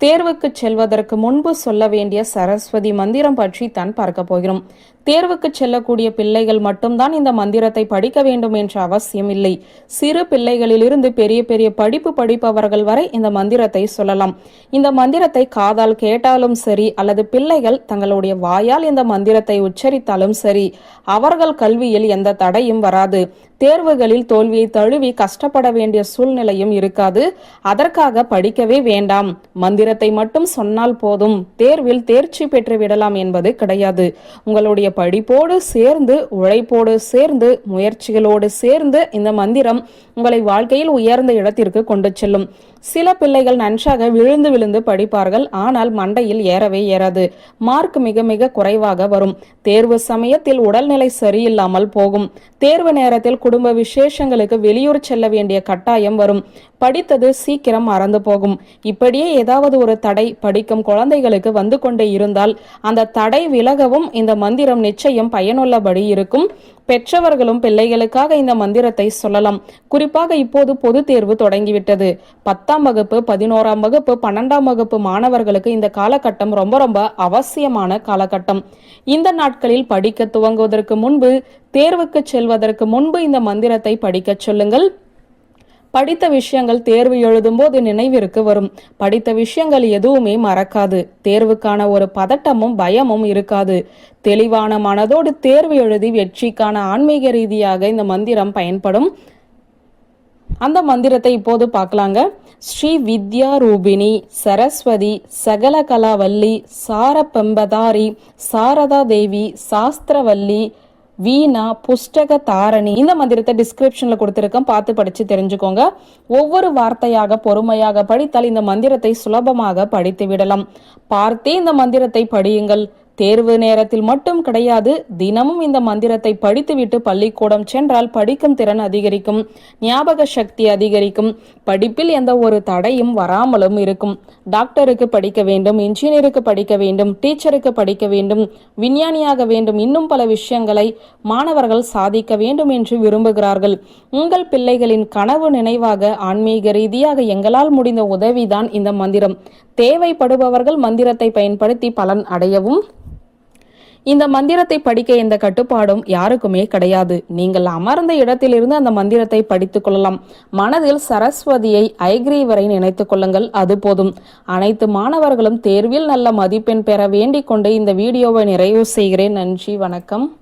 தேர்வுக்கு செல்வதற்கு முன்பு சொல்ல வேண்டிய சரஸ்வதி மந்திரம் பற்றி தான் பார்க்க போகிறோம். தேர்வுக்கு செல்லக்கூடிய பிள்ளைகள் மட்டும்தான் இந்த மந்திரத்தை படிக்க வேண்டும் என்ற அவசியம் இல்லை. சிறு பிள்ளைகளிலிருந்து பெரிய பெரிய படிப்பு படிப்பவர்கள் வரை இந்த மந்திரத்தை சொல்லலாம். இந்த மந்திரத்தை காதால் கேட்டாலும் சரி அல்லது பிள்ளைகள் தங்களுடைய வாயால் இந்த மந்திரத்தை உச்சரித்தாலும் சரி அவர்கள் கல்வியில் எந்த தடையும் வராது. தேர்வுகளில் தோல்வியை தழுவி கஷ்டப்பட வேண்டிய சூழ்நிலையும் இருக்காது. அதற்காக படிக்கவே வேண்டாம். மந்திர மந்திரத்தை மட்டும் சொன்னால் போதும். தேர்வில் தேர்ச்சி பெற்று விடலாம் என்பது கிடையாது. உங்களுடைய படிப்போடு சேர்ந்து உழைப்போடு சேர்ந்து முயற்சிகளோடு சேர்ந்து இந்த மந்திரம் உங்களை வாழ்க்கையில் உயர்ந்த இடத்திற்கு கொண்டு செல்லும். சில பிள்ளைகள் நன்றாக விழுந்து விழுந்து படிப்பார்கள். ஆனால் மண்டையில் ஏறவே ஏறாது. மார்க் மிக மிக குறைவாக வரும். தேர்வு சமயத்தில் உடல்நிலை சரியில்லாமல் போகும். தேர்வு நேரத்தில் குடும்ப விசேஷங்களுக்கு வெளியூர் செல்ல வேண்டிய கட்டாயம் வரும். படித்தது சீக்கிரம் மறந்து போகும். இப்படியே ஏதாவது ஒரு தடை படிக்கும் குழந்தைகளுக்கு வந்து கொண்டே இருந்தால் அந்த தடை விலகவும் இந்த மந்திரம் நிச்சயம் பயனுள்ளபடி இருக்கும். பெற்றவர்களும் பிள்ளைகளுக்காக இந்த மந்திரத்தை சொல்லலாம். குறிப்பாக இப்போது பொது தேர்வு தொடங்கிவிட்டது. பத்தாம் வகுப்பு பதினோராம் வகுப்பு பன்னெண்டாம் வகுப்பு மாணவர்களுக்கு இந்த காலகட்டம் ரொம்ப ரொம்ப அவசியமான காலகட்டம். இந்த நாட்களில் படிக்க துவங்குவதற்கு முன்பு தேர்வுக்கு செல்வதற்கு முன்பு இந்த மந்திரத்தை படிக்கச் சொல்லுங்கள். படித்த விஷயங்கள் தேர்வு எழுதும்போது நினைவிற்கு வரும். படித்த விஷயங்கள் எதுவுமே மறக்காது. தேர்வுக்கான ஒரு பதட்டமும் பயமும் இருக்காது. தெளிவான மனதோடு தேர்வு எழுதி வெற்றிக்கான ஆன்மீக ரீதியாக இந்த மந்திரம் பயன்படும். அந்த மந்திரத்தை இப்போது பார்க்கலாங்க. ஸ்ரீ வித்யா ரூபிணி சரஸ்வதி சகல கலாவல்லி சாரப்பெம்பதாரி சாரதா தேவி சாஸ்திரவல்லி வீணா புஸ்தக தாரணி இந்த மந்திரத்தை டிஸ்கிரிப்ஷன்ல கொடுத்திருக்கேன். பார்த்து படிச்சு தெரிஞ்சுக்கோங்க. ஒவ்வொரு வார்த்தையாக பொறுமையாக படித்தால் இந்த மந்திரத்தை சுலபமாக படித்து விடலாம். பார்த்தே இந்த மந்திரத்தை படியுங்கள். தேர்வு நேரத்தில் மட்டும் கிடையாது தினமும் இந்த மந்திரத்தை படித்துவிட்டு பள்ளிக்கூடம் சென்றால் படிக்கும் திறன் அதிகரிக்கும் ஞாபக சக்தி அதிகரிக்கும் படிப்பில் எந்த ஒரு தடையும் வராமலும் இருக்கும். டாக்டருக்கு படிக்க வேண்டும் இன்ஜினியருக்கு படிக்க வேண்டும் டீச்சருக்கு படிக்க வேண்டும் விஞ்ஞானியாக வேண்டும் இன்னும் பல விஷயங்களை மாணவர்கள் சாதிக்க வேண்டும் என்று விரும்புகிறார்கள். உங்கள் பிள்ளைகளின் கனவு நினைவாக ஆன்மீக ரீதியாக எங்களால் முடிந்த உதவிதான் இந்த மந்திரம். தேவைப்படுபவர்கள் மந்திரத்தை பயன்படுத்தி பலன் அடையவும் இந்த மந்திரத்தை படிக்க எந்த கட்டுப்பாடும் யாருக்குமே கிடையாது. நீங்கள் அமர்ந்த இடத்திலிருந்து அந்த மந்திரத்தை படித்துக் கொள்ளலாம். மனதில் சரஸ்வதியை ஐக்ரீவரை நினைத்துக் கொள்ளுங்கள் அது போதும். அனைத்து மாணவர்களும் தேர்வில் நல்ல மதிப்பெண் பெற வேண்டிக் கொண்டு இந்த வீடியோவை நிறைவு செய்கிறேன். நன்றி வணக்கம்.